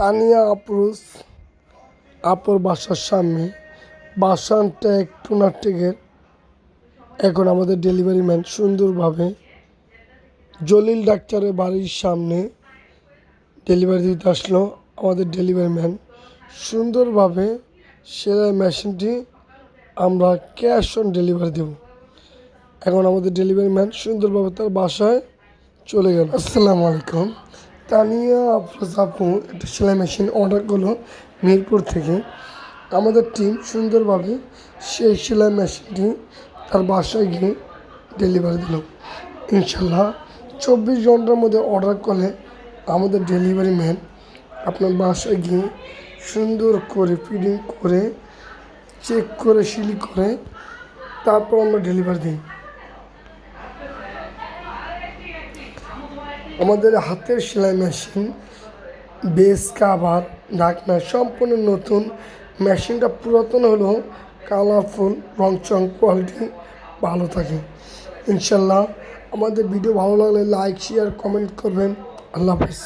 তানিয়া আপ্রুস, আপুর বাসার সামনে বাসান টেক টুনার টেকের এখন আমাদের ডেলিভারি ম্যান সুন্দরভাবে জলিল ডাক্তারের বাড়ির সামনে ডেলিভারি দিতে আসলো। আমাদের ডেলিভারি ম্যান সুন্দরভাবে সেলাই মেশিনটি আমরা ক্যাশ অন ডেলিভারি দেব। এখন আমাদের ডেলিভারি ম্যান সুন্দরভাবে তার বাসায় চলে গেল। আসসালামু আলাইকুম। তানিয়া আফরোজ আপু একটা সেলাই মেশিন অর্ডার করল মিরপুর থেকে। আমাদের টিম সুন্দরভাবে সেই সেলাই মেশিনটি তার বাসায় গিয়ে ডেলিভারি দিল। ইনশাল্লাহ চব্বিশ ঘণ্টার মধ্যে অর্ডার করলে আমাদের ডেলিভারি ম্যান আপনার বাসায় গিয়ে সুন্দর করে ফিডিং করে চেক করে সিলি করে, তারপর আমরা ডেলিভারি দিই। আমাদের হাতের সেলাই মেশিন বেস কাভার ঢাকনা, সম্পূর্ণ নতুন। মেশিনটা পুরাতন হলেও কালারফুল রংচং কোয়ালিটি ভালো থাকে। ইনশাল্লাহ আমাদের ভিডিও ভালো লাগলে লাইক শেয়ার কমেন্ট করবেন। আল্লাহ হাফিজ।